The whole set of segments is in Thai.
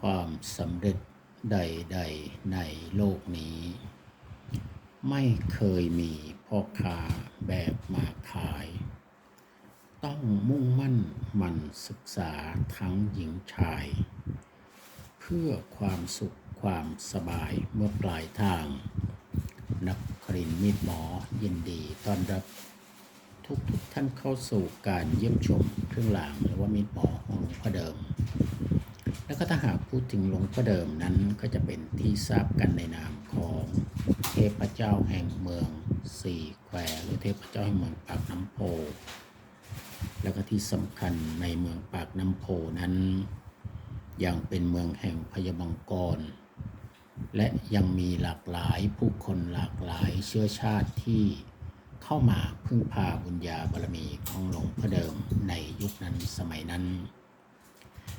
ความสำเร็จใด ๆ ในโลกนี้ ไม่เคยมีพ่อค้าแบกมาขาย ต้องมุ่งมั่นหมันศึกษาทั้งหญิงชาย เพื่อความสุขความสบายเมื่อปลายทาง นักครินมิตรหมอยินดีต้อนรับทุกทุกท่านเข้าสู่การเยี่ยมชมเครื่องรางหรือว่ามิตรหมอของหลวงพ่อเดิม แล้วก็ถ้าหากพูดถึงหลวงพ่อเดิมนั้นก็จะเป็นที่ทราบกันในนามของเทพเจ้าแห่งเมืองสี่แควหรือเทพเจ้าแห่งเมืองปากน้ำโพ แล้วก็ที่สำคัญในเมืองปากน้ำโพนั้น ยังเป็นเมืองแห่งพยาบังกร และยังมีหลากหลายผู้คนหลากหลายเชื้อชาติที่เข้ามาพึ่งพาบุญญาบารมีของหลวงพ่อเดิมในยุคนั้นสมัยนั้น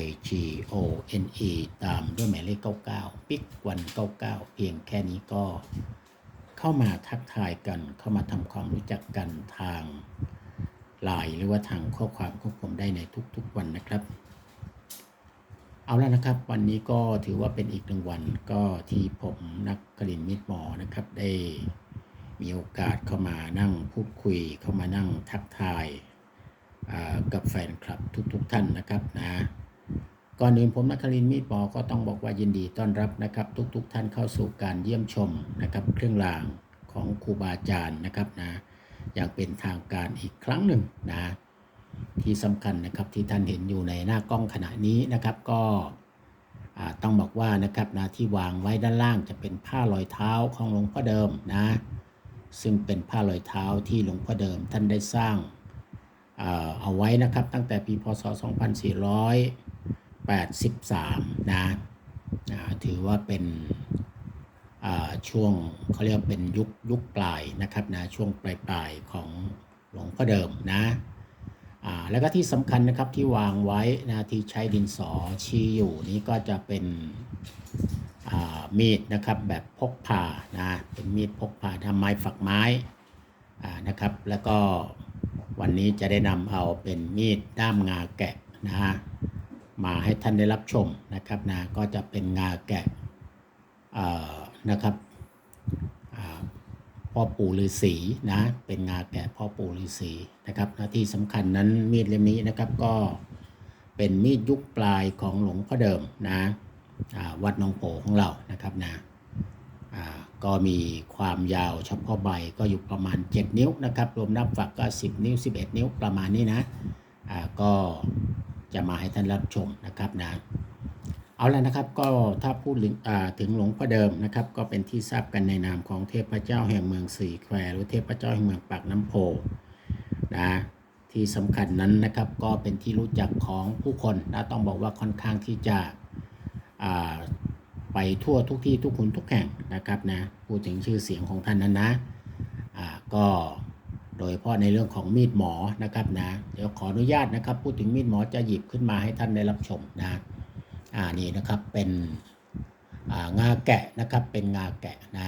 I G O N E ตามด้วยหมายเลข 99 ปิกวัน99 เพียงแค่นี้ก็เข้ามาทักทายกัน เข้ามาทำความรู้จักกันทางไลน์หรือว่าทางข้อความของผมได้ในทุกๆวันนะครับ เอาแล้วนะครับ วันนี้ก็ถือว่าเป็นอีกหนึ่งวันก็ที่ผมนักกลินมิตรหมอนะครับ ได้มีโอกาสเข้ามานั่งพูดคุย เข้ามานั่งทักทายกับแฟนคลับทุกๆทท่านนะครับนะ ก่อนอื่นผมนักกลินมิตรหมอก็ต้องบอกว่ายินดีต้อนรับนะครับ ทุกๆทท่านเข้าสู่การเยี่ยมชมนะครับ เครื่องรางของครูบาอาจารย์นะครับนะอย่างเป็นทางการอีกครั้งหนึ่งนะที่สำคัญนะครับที่ท่านเห็นอยู่ในหน้ากล้องขณะนี้นะครับก็ต้องบอกว่านะครับนะที่วางไว้ด้านล่างจะเป็นผ้ารอยเท้าของหลวงพ่อเดิมนะซึ่งเป็นผ้ารอยเท้าที่หลวงพ่อเดิมท่านได้สร้างเอาไว้นะครับตั้งแต่ปีพศ 83 นะอ่าถือว่าเป็นช่วงเขาเรียกเป็นยุคยุคปลายนะครับนะช่วงปลายปลายของหลวงพ่อเดิมนะแล้วก็ที่สำคัญนะครับที่วางไว้นะที่ใช้ดินสอชี้อยู่นี้ก็จะเป็นมีดนะครับแบบพกพานะเป็นมีดพกพาทำไม้ฝักไม้นะครับ แล้วก็วันนี้จะได้นำเอาเป็นมีดด้ามงาแกะนะฮะ มาให้ท่านได้รับชมนะครับนะก็จะเป็นงาแกะนะครับพ่อปู่ฤาษีนะเป็นงาแกะพ่อปู่ฤาษีนะครับหน้าที่สำคัญนั้นมีดเล่มนี้นะครับก็เป็นมีดยุคปลายของหลวงพ่อเดิมนะวัดนองโปของเรานะครับนะก็มีความยาวเฉพาะใบก็อยู่ประมาณ 7 นิ้วนะครับ รวมนับฝักก็ 10 นิ้ว 11 นิ้วประมาณนี้นะก็ จะมาให้ท่านรับชมนะครับนะเอาแล้วนะครับก็ถ้าพูดถึงหลวงพ่อเดิมนะครับ ก็เป็นที่ทราบกันในนามของเทพเจ้าแห่งเมืองสี่แควหรือเทพเจ้าแห่งเมืองปากน้ำโพนะที่สำคัญนั้นนะครับก็เป็นที่รู้จักของผู้คนนะต้องบอกว่าค่อนข้างที่จะไปทั่วทุกที่ทุกคนทุกแห่งนะครับนะพูดถึงชื่อเสียงของท่านนั้นนะก็ โดยเฉพาะในเรื่องของมีดหมอนะครับนะเดี๋ยวขออนุญาตนะครับ พูดถึงมีดหมอจะหยิบขึ้นมาให้ท่านได้รับชมนะอ่านี่นะครับเป็นงาแกะนะครับเป็นงาแกะนะ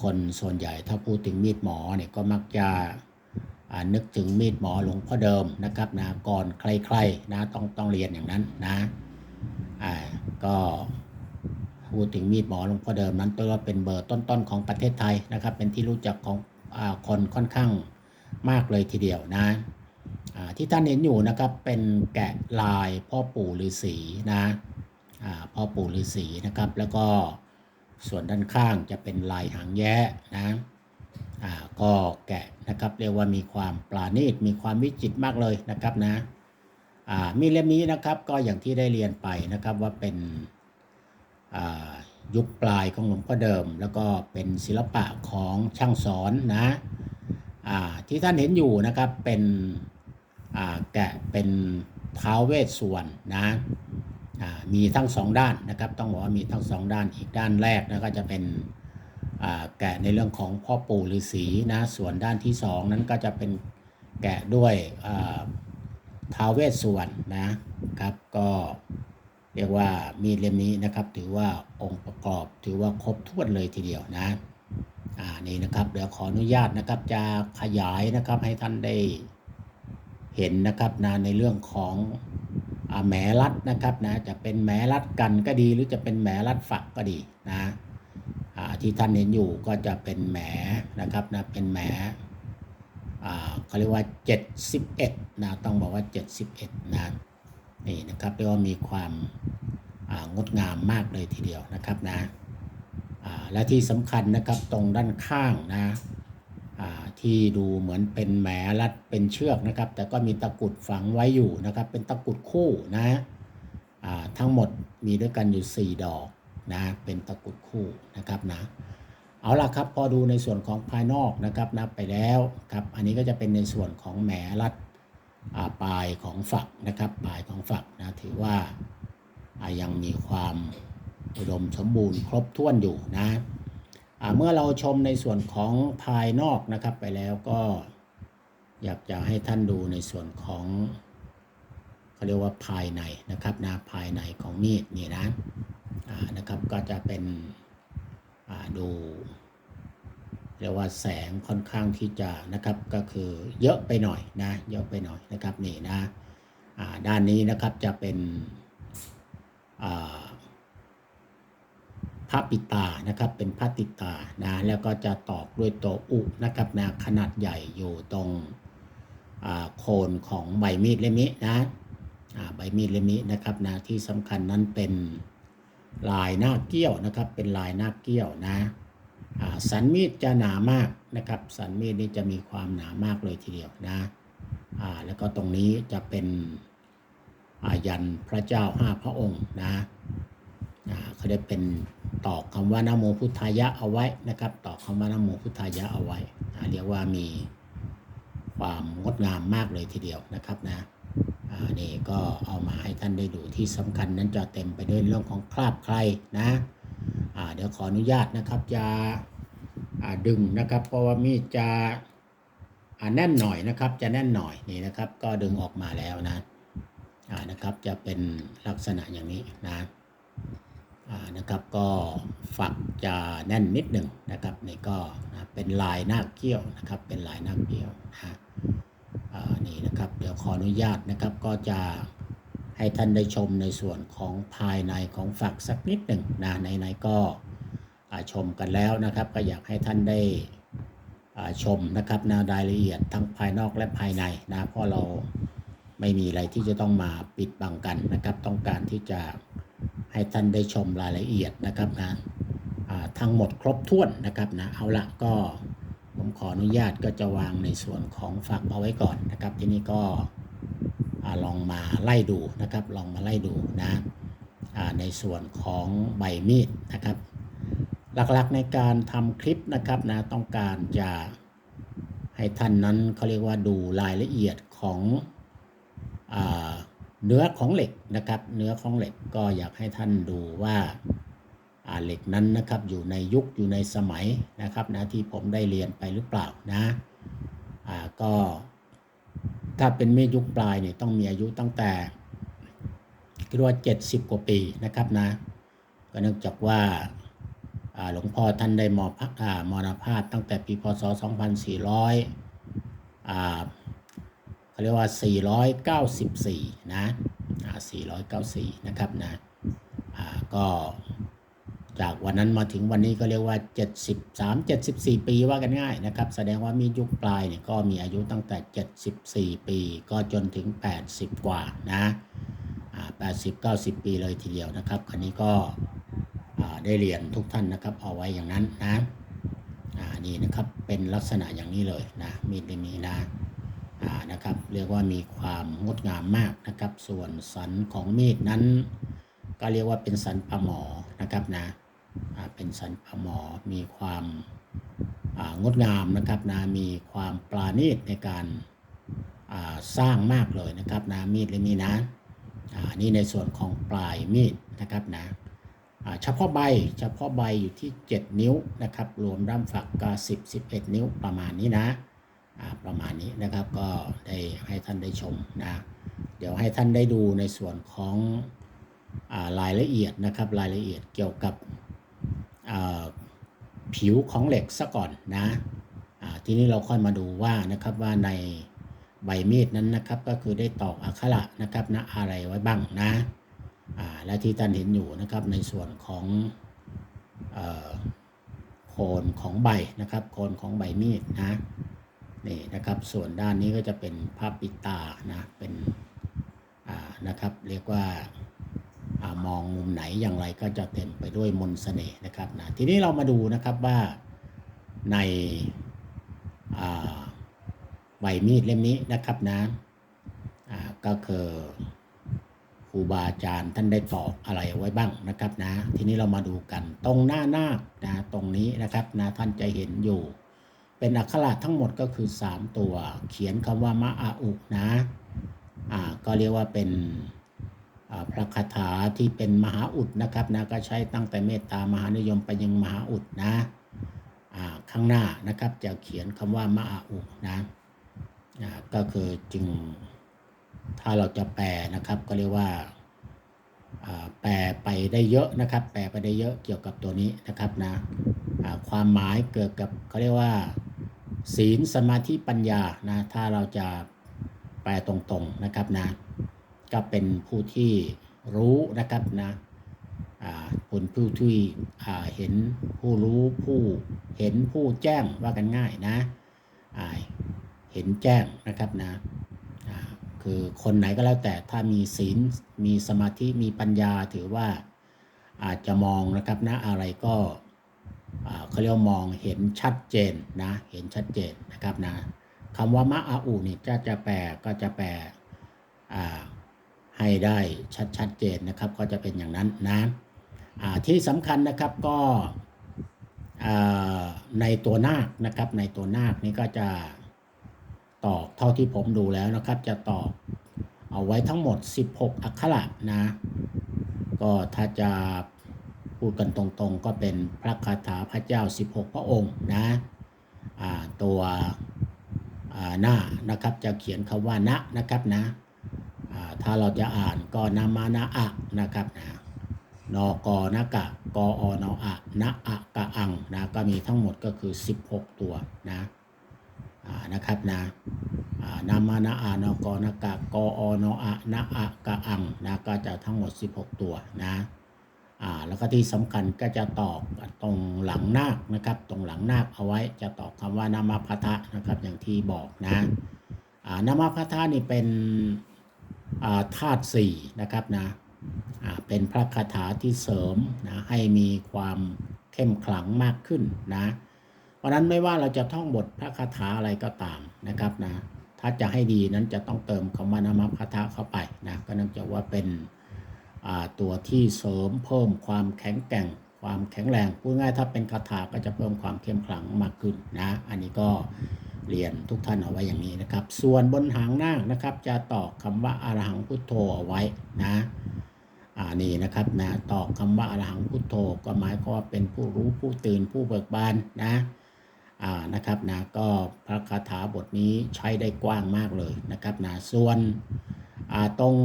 คนส่วนใหญ่ถ้าพูดถึงมีดหมอเนี่ยก็มักจะนึกถึงมีดหมอหลวงพ่อเดิมนะครับนะก่อนใครๆนะต้องต้องเรียนอย่างนั้นนะอ่าก็พูดถึงมีดหมอหลวงพ่อเดิมนั้นตัวเป็นเบอร์ต้นๆของประเทศไทยนะครับ เป็นที่รู้จักของ คนค่อนข้างมากเลยทีเดียวนะที่ท่านเห็นอยู่นะครับเป็นแกะลายพ่อปู่ฤาษีนะพ่อปู่ฤาษีนะครับแล้วก็ส่วนด้านข้างจะเป็นลายหางแย้นะก็แกะนะครับเรียกว่ามีความปราณีตมีความวิจิตรมากเลยนะครับนะมีเล่มนี้นะครับก็อย่างที่ได้เรียนไปนะครับว่าเป็น ยุคปลายของหลวงพ่อเดิม แล้วก็เป็นศิลปะของช่างสอนนะที่ท่านเห็นอยู่นะครับเป็นแกะเป็นท้าวเวสสวรรณนะมีทั้งสองด้านนะครับต้องบอกว่ามีทั้งสองด้านอีกด้านแรกนะก็จะเป็นแกะในเรื่องของพ่อปู่ฤาษีนะส่วนด้านที่สองนั้นก็จะเป็นแกะด้วยท้าวเวสสุวรรณนะครับก็ เรียกว่ามีดเล่มนี้นะครับ ถือว่าองค์ประกอบถือว่าครบถ้วนเลยทีเดียวนะอ่านี่นะครับเดี๋ยวขออนุญาตนะครับจะขยายนะครับให้ท่านได้เห็นนะครับนะในเรื่องของอแหมรัดนะครับนะจะเป็นแหมรัดกันก็ดี หรือจะเป็นแหมรัดฝักก็ดีนะที่ท่านเห็นอยู่ก็จะเป็นแหมนะครับนะเป็นแหมเขาเรียกว่า 71นะต้องบอกว่า 71นะ นี่นะครับเรียกว่ามีความางดงามมากเลยทีเดียวนะครับนะและที่สำคัญนะครับตรงด้านข้างนะที่ดูเหมือนเป็นแหมรัดเป็นเชือกนะครับ แต่ก็มีตะกุดฝังไว้อยู่นะครับ เป็นตะกุดคู่นะทั้งหมดมีด้วยกันอยู่ 4 ดอกนะเป็นตะกุดคู่นะครับนะเอาล่ะครับพอดูในส่วนของภายนอกนะครับนับไปแล้วครับอันนี้ก็จะเป็นในส่วนของแหมรัด ปลายของฝักนะครับปลายของฝักนะถือว่ายังมีความอุดมสมบูรณ์ครบถ้วนอยู่นะเมื่อเราชมในส่วนของภายนอกนะครับไปแล้วก็อยากจะให้ท่านดูในส่วนของเขาเรียกว่าภายในนะครับนะภายในของมีดนี่นะนะครับก็จะเป็นดู เรียกว่าแสงค่อนข้างที่จะนะครับก็คือเยอะไปหน่อยนะเยอะไปหน่อยนะครับนี่นะด้านนี้นะครับจะเป็นอ่าพระปิตานะครับเป็นพระติตานะแล้วก็จะตอกด้วยตัวอุนะครับนะขนาดใหญ่อยู่ตรงโคนของใบมีดเล่มนี้นะใบมีดเล่มนี้นะครับนะที่สำคัญนั้นเป็นลายหน้าเกี้ยวนะครับเป็นลายหน้าเกี้ยวนะ สันมีดจะหนามากนะครับ สันมีดนี่จะมีความหนามากเลยทีเดียวนะแล้วก็ตรงนี้จะเป็นยันพระเจ้าห้าพระองค์นะเขาได้เป็นตอกคำว่านโมพุทธายะเอาไว้นะครับ ตอกคำว่านโมพุทธายะเอาไว้เรียกว่ามีความงดงามมากเลยทีเดียวนะครับนะนี่ก็เอามาให้ท่านได้ดูที่สำคัญนั้นจะเต็มไปด้วยเรื่องของคราบใครนะ เดี๋ยวขออนุญาตนะครับจะดึงนะครับ เพราะว่ามีดจะแน่นหน่อยนะครับ จะแน่นหน่อยนี่นะครับ ก็ดึงออกมาแล้วนะนะครับ จะเป็นลักษณะอย่างนี้นะนะครับก็ฝักจะแน่นนิดหนึ่งนะครับนี่ก็นะเป็นลายหน้าเกี้ยวนะครับ เป็นลายหน้าเกี้ยวนะนี่นะครับ เดี๋ยวขออนุญาตนะครับก็จะ ให้ท่านได้ชมในส่วนของภายในของฝักสักนิดหนึ่งนะในๆก็ชมกันแล้วนะครับ ก็อยากให้ท่านได้ชมนะครับนะรายละเอียดทั้งภายนอกและภายในนะเพราะเราไม่มีอะไรที่จะต้องมาปิดบังกันนะครับ ต้องการที่จะให้ท่านได้ชมรายละเอียดนะครับนะทั้งหมดครบถ้วนนะครับนะเอาละก็ผมขออนุญาตก็จะวางในส่วนของฝักเอาไว้ก่อนนะครับ ที่นี้ก็ ลองมาไล่ดูนะครับ ลองมาไล่ดูนะในส่วนของใบมีดนะครับ หลักๆในการทำคลิปนะครับนะต้องการจะให้ท่านนั้นเขาเรียกว่าดูรายละเอียดของอเนื้อของเหล็กนะครับ เนื้อของเหล็กก็อยากให้ท่านดูว่าเหล็กนั้นนะครับอยู่ในยุคอยู่ในสมัยนะครับนะที่ผมได้เรียนไปหรือเปล่านะก็ ถ้าเป็นมีดยุคปลายเนี่ยต้องมีอายุตั้งแต่คิดว่า70กว่าปีนะครับนะก็เนื่องจากว่าหลวงพ่อท่านได้มอพักมรณภาพตั้งแต่ปีพศ 2400อ่าเขาเรียกว่า 494 นะอ่า494 นะครับนะก็ จากวันนั้นมาถึงวันนี้ก็เรียกว่า 73 74 ปีว่ากันง่ายนะครับ แสดงว่ามียุคปลายเนี่ยก็มีอายุตั้งแต่ 74 ปี ก็จนถึง 80 กว่านะอ่า80 90 ปีเลยทีเดียวนะครับคันนี้ก็ได้เรียนทุกท่านนะครับ เอาไว้อย่างนั้นนะนี่นะครับเป็นลักษณะอย่างนี้เลยนะมีดเล่มนี้นะอ่านะครับ เรียกว่ามีความงดงามมากนะครับ ส่วนสันของมีดนั้น ก็เรียกว่าเป็นสันปลาหมอนะครับนะ เป็นสันปหมอมีความางดงามนะครับนะมีความปราณีตในการาสร้างมากเลยนะครับนะมีดเล่มนี้นะอ่านี่ในส่วนของปลายมีดนะครับนะอ่าเฉพาะใบเฉพาะใบอยู่ที่ 7 นิ้วนะครับรวมด้ามฝักก็10 11 นิ้วประมาณนี้นะอ่าประมาณนี้นะครับก็ได้ให้ท่านได้ชมนะเดี๋ยวให้ท่านได้ดูในส่วนของอารายละเอียดนะครับรายละเอียดเกี่ยวกับ ผิวของเหล็กซะก่อนนะทีนี้เราค่อยมาดูว่านะครับว่าในใบมีดนั้นนะครับก็คือได้ตอกอักขระนะครับนะอะไรไว้บ้างนะและที่ท่านเห็นอยู่นะครับในส่วนของโคนของใบนะครับโคนของใบมีดนะนี่นะครับส่วนด้านนี้ก็จะเป็นภาพปิดตานะเป็นนะครับเรียกว่า มองมุมไหนอย่างไรก็จะเต็มไปด้วยมนต์เสน่ห์นะครับนะทีนี้เรามาดูนะครับว่าในาใบมีดเล่มนี้นะครับนะอ่าก็คือครูบาอาจารย์ท่านได้ตอกอะไรไว้บ้างนะครับนะ ทีนี้เรามาดูกันตรงหน้านาคนะตรงนี้นะครับนะท่านจะเห็นอยู่ เป็นอักขระทั้งหมดก็คือ 3 ตัว เขียนคำว่ามะอาอุนะอ่าก็เรียกว่าเป็น พระคาถาที่เป็นมหาอุดนะครับนะก็ใช้ตั้งแต่เมตตามหานิยมไปยังมหาอุดนะข้างหน้านะครับจะเขียนคำว่ามหาอุดนะก็คือจึงถ้าเราจะแปลนะครับก็เรียกว่าแปลไปได้เยอะนะครับ แปลไปได้เยอะเกี่ยวกับตัวนี้นะครับนะความหมายเกิดกับเขาเรียกว่า ศีลสมาธิปัญญานะถ้าเราจะแปลตรงๆนะครับนะ ก็เป็นผู้ที่รู้นะครับนะคนผู้ที่เห็นผู้รู้ผู้เห็นผู้แจ้งว่ากันง่ายนะเห็นแจ้งนะครับนะคือคนไหนก็แล้วแต่ถ้ามีศีลมีสมาธิมีปัญญาถือว่าอาจจะมองนะครับนะอะไรก็เขาเรียกมองเห็นชัดเจนนะเห็นชัดเจนนะครับนะคำว่ามะอาอูนี่จะจะแปลก็จะแปลอ่า ให้ได้ชัดชัดเจนนะครับก็จะเป็นอย่างนั้นนะที่สำคัญนะครับก็ในตัวนาคนะครับในตัวนาคนี้ก็จะตอกเท่าที่ผมดูแล้วนะครับ จะตอกเอาไว้ทั้งหมด 16 อักขระนะ ก็ถ้าจะพูดกันตรงๆ ก็เป็นพระคาถาพระเจ้า 16 พระองค์นะตัวหน้านะครับจะเขียนคำว่านะนะครับนะ ถ้าเราจะอ่านก็นามานะอะนะครับนะนกนะกะกออนออะนะอะกะอังนะก็มีทั้งหมดก็คือ 16 ตัวนะนะครับนะนามานะอะนกนะกะกออนออะนะอะกะอังนะก็จะทั้งหมด 16 ตัวนะอ่าแล้วก็ที่สำคัญก็จะตอกตรงหลังนาคนะครับ ตรงหลังนาคเอาไว้จะตอกคำว่านามาพัทะนะครับอย่างที่บอกนะอ่านามาพัทะนี่เป็น ธาตุสี่นะครับนะเป็นพระคาถาที่เสริมนะให้มีความเข้มขลังมากขึ้นนะเพราะนั้นไม่ว่าเราจะท่องบทพระคาถาอะไรก็ตามนะครับนะถ้าจะให้ดีนั้นจะต้องเติมคำว่านามพัทะเข้าไปนะก็เนื่องจากว่าเป็นตัวที่เสริมเพิ่มความแข็งแกร่ง ความแข็งแรงพูดง่ายถ้าเป็นคาถาก็จะเพิ่มความเข้มขลังมากขึ้นนะอันนี้ก็ เรียนทุกท่านเอาไว้อย่างนี้นะครับ ส่วนบนหางนาคนะครับ จะตอกคำว่าอรหังพุทโธเอาไว้นะอ่านี่นะครับนะตอกคำว่าอรหังพุทโธก็หมายความว่าเป็นผู้รู้ผู้ตื่นผู้เบิกบานนะอ่านะครับนะก็พระคาถาบทนี้ใช้ได้กว้างมากเลยนะครับนะส่วนอ่าตรง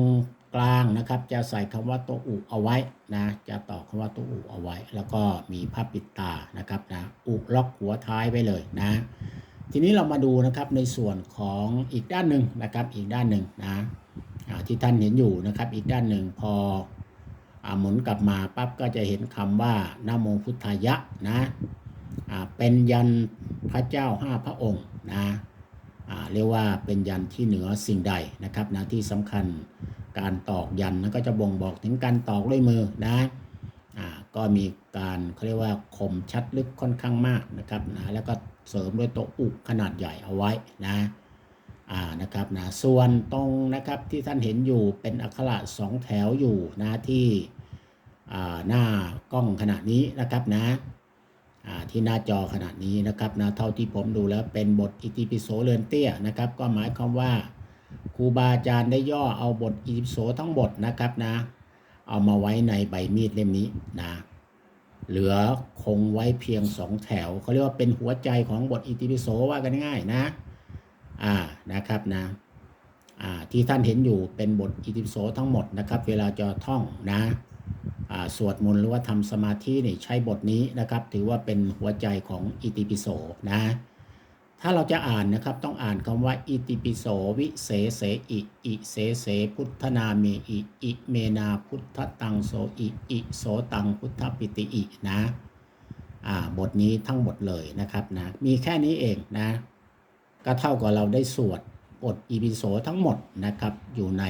กลางนะครับจะใส่คำว่าตัวอุเอาไว้นะจะตอกคำว่าตัวอุเอาไว้ แล้วก็มีผ้าปิดตานะครับนะอุล็อกหัวท้ายไว้เลยนะ ทีนี้เรามาดูนะครับในส่วนของอีกด้านหนึ่งนะครับอีกด้านหนึ่งนะที่ท่านเห็นอยู่นะครับอีกด้านหนึ่งพออหมุนกลับมาปั๊บก็จะเห็นคำว่านโมพุทธายะนะเป็นยันพระเจ้าห้าพระองค์นะเรียกว่าเป็นยันที่เหนือสิ่งใดนะครับนะที่สำคัญการตอกยันนั้นก็จะบ่งบอกถึงการตอกด้วยมือนะก็มีการเขาเรียกว่าคมชัดลึกค่อนข้างมากนะครับนะแล้วก็ เสริมด้วยตัวอุกขนาดใหญ่เอาไว้นะอ่านะครับนะส่วนตรงนะครับที่ท่านเห็นอยู่เป็นอักขระสองแถวอยู่นะที่อ่าหน้ากล้องขนาดนี้นะครับนะอ่าที่หน้าจอขนาดนี้นะครับนะเท่าที่ผมดูแล้วเป็นบทอิติปิโสเรือนเตี้ยนะครับ ก็หมายความว่าครูบาอาจารย์ได้ย่อเอาบทอิติปิโสทั้งบทนะครับนะ เอามาไว้ในใบมีดเล่มนี้นะ เหลือคงไว้เพียงสองแถวเขาเรียกว่าเป็นหัวใจของบทอิติปิโสว่ากันง่ายๆนะ อ่านะครับนะอ่าที่ท่านเห็นอยู่เป็นบทอิติปิโสทั้งหมดนะครับ เวลาจะท่องนะอ่าสวดมนต์หรือว่าทำสมาธินี่ใช้บทนี้นะครับ ถือว่าเป็นหัวใจของอิติปิโสนะ ถ้าเราจะอ่านนะครับต้องอ่านคำว่า อิติปิโสวิเศเสอิอิเสเสพุทธนาเมอิอิเมนาพุทธตังโสอิอิโสตังพุทธปิติอินะอ่าบทนี้ทั้งหมดเลยนะครับนะมีแค่นี้เองนะก็เท่ากับเราได้สวดบทอีพิโสทั้งหมดนะครับอยู่ใน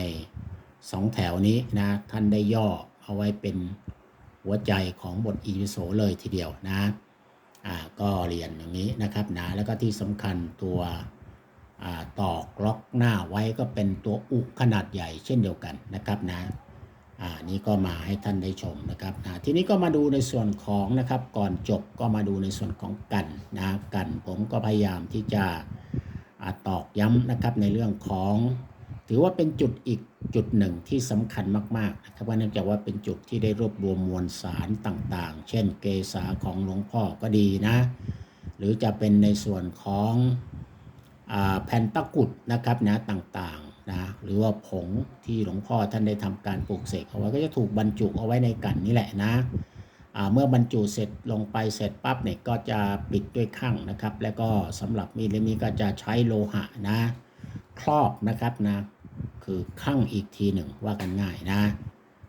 สองแถวนี้นะท่านได้ย่อเอาไว้เป็นหัวใจของบทอีพิโสเลยทีเดียวนะ อ่าก็เรียนอย่างนี้นะครับนะแล้วก็ที่สำคัญตัวอ่าตอกล็อกหน้าไว้ก็เป็นตัวอุขนาดใหญ่เช่นเดียวกันนะครับนะอ่านี่ก็มาให้ท่านได้ชมนะครับนะทีนี้ก็มาดูในส่วนของนะครับก่อนจบก็มาดูในส่วนของกันนะกันผมก็พยายามที่จะตอกย้ำนะครับในเรื่องของ ถือว่าเป็นจุดอีกจุดหนึ่งที่สำคัญมากๆนะครับว่าเนื่องจากว่าเป็นจุดที่ได้รวบรวมมวลสารต่างๆ เช่นเกษาของหลวงพ่อก็ดีนะ หรือจะเป็นในส่วนของอแผ่นตะกุดนะครับนะต่างๆนะหรือว่าผงที่หลวงพ่อท่านได้ทำการปลูกเสกเอาไว้ก็จะถูกบรรจุเอาไว้ในกันนี่แหละนะเมื่อบรรจุเสร็จลงไปเสร็จปั๊บเนี่ยก็จะปิดด้วยข้างนะครับ แล้วก็สำหรับมีดเล่มนี้ก็จะใช้โลหะนะครอบนะครับนะ คือข้างอีกทีหนึ่งว่ากันง่ายนะ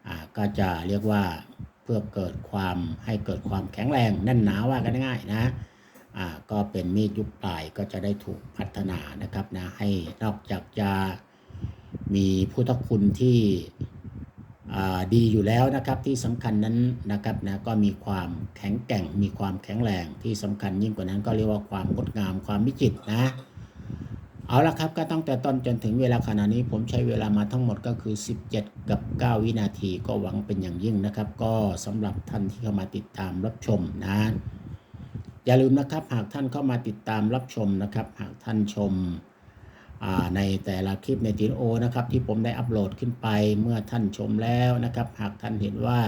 อ่าก็จะเรียกว่าเพื่อเกิดความให้เกิดความแข็งแรงแน่นหนาว่ากันง่ายนะอ่าก็เป็นมีดยุคปลายก็จะได้ถูกพัฒนานะครับนะให้นอกจากจะมีพุทธคุณที่อ่าดีอยู่แล้วนะครับที่สำคัญนั้นนะครับนะก็มีความแข็งแกร่งมีความแข็งแรงที่สำคัญยิ่งกว่านั้นก็เรียกว่าความงดงามความวิจิตรนะ เอาละครับก็ตั้งแต่ต้นจนถึงเวลาขณะนี้ ผมใช้เวลามาทั้งหมดก็คือ 17 กับ 9 วินาทีก็หวังเป็นอย่างยิ่งนะครับ ก็สำหรับท่านที่เข้ามาติดตามรับชมนะอย่าลืมนะครับหากท่านเข้ามาติดตามรับชมนะครับ หากท่านชมในแต่ละคลิปในทีโอนะครับที่ผมได้อัปโหลดขึ้นไปเมื่อท่านชมแล้วนะครับ หากท่านเห็นว่า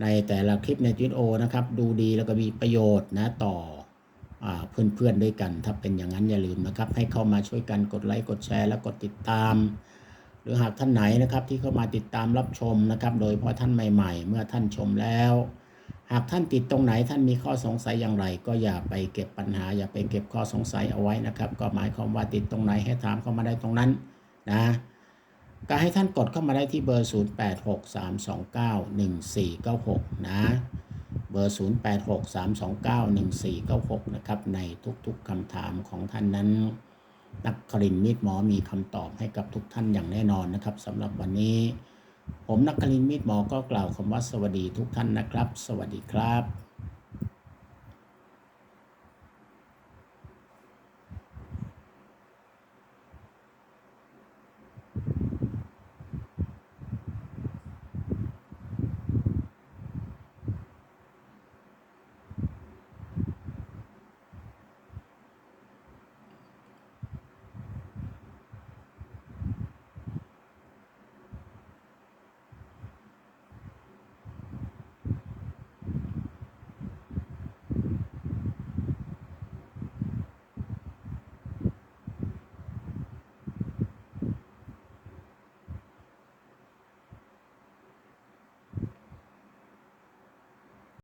ในแต่ละคลิปในทีโอนะครับดูดีแล้วก็มีประโยชน์นะต่อ เพื่อนๆด้วยกัน ถ้าเป็นอย่างนั้นอย่าลืมนะครับ ให้เข้ามาช่วยกันกดไลค์กดแชร์และกดติดตาม หรือหากท่านไหนนะครับที่เข้ามาติดตามรับชมนะครับ โดยเฉพาะท่านใหม่ ๆ เมื่อท่านชมแล้ว หากท่านติดตรงไหนท่านมีข้อสงสัยอย่างไร ก็อย่าไปเก็บปัญหา อย่าไปเก็บข้อสงสัยเอาไว้นะครับ ก็หมายความว่าติดตรงไหนให้ถามเข้ามาได้ตรงนั้นนะก็ให้ท่านกดเข้ามาได้ที่เบอร์ 0863291496 นะเบอร์ 0863291496 นะครับ ในทุกๆคำถามของท่านนั้น นักครินมิตรหมอมีคำตอบให้กับทุกท่านอย่างแน่นอนนะครับสำหรับวันนี้ ผมนักคลินมิตรหมอก็กล่าวคำว่าสวัสดีทุกท่านนะครับ สวัสดีครับ